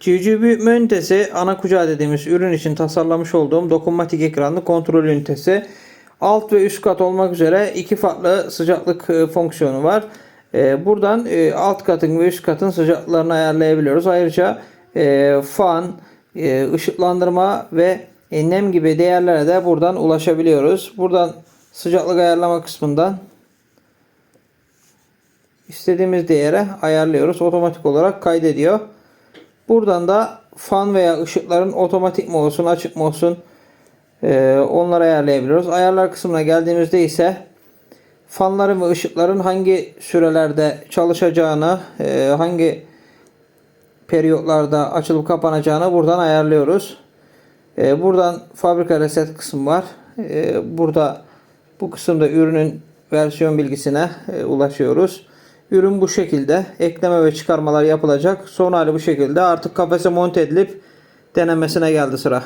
Civciv büyütme ünitesi ana kucağı dediğimiz ürün için tasarlamış olduğum dokunmatik ekranlı kontrol ünitesi. Alt ve üst kat olmak üzere iki farklı sıcaklık e, fonksiyonu var. E, Buradan e, alt katın ve üst katın sıcaklıklarını ayarlayabiliyoruz. Ayrıca fan, ışıklandırma ve nem gibi değerlere de buradan ulaşabiliyoruz. Buradan sıcaklık ayarlama kısmından istediğimiz değere ayarlıyoruz. Otomatik olarak kaydediyor. Buradan da fan veya ışıkların otomatik mi olsun açık mı olsun e, onları ayarlayabiliyoruz. Ayarlar kısmına geldiğimizde ise fanların ve ışıkların hangi sürelerde çalışacağını, e, hangi periyotlarda açılıp kapanacağını buradan ayarlıyoruz. E, buradan fabrika reset kısmı var. E, burada bu kısımda ürünün versiyon bilgisine e, ulaşıyoruz. Ürün bu şekilde ekleme ve çıkarmalar yapılacak. Son hali bu şekilde. Artık kafese monte edilip denemesine geldi sıra.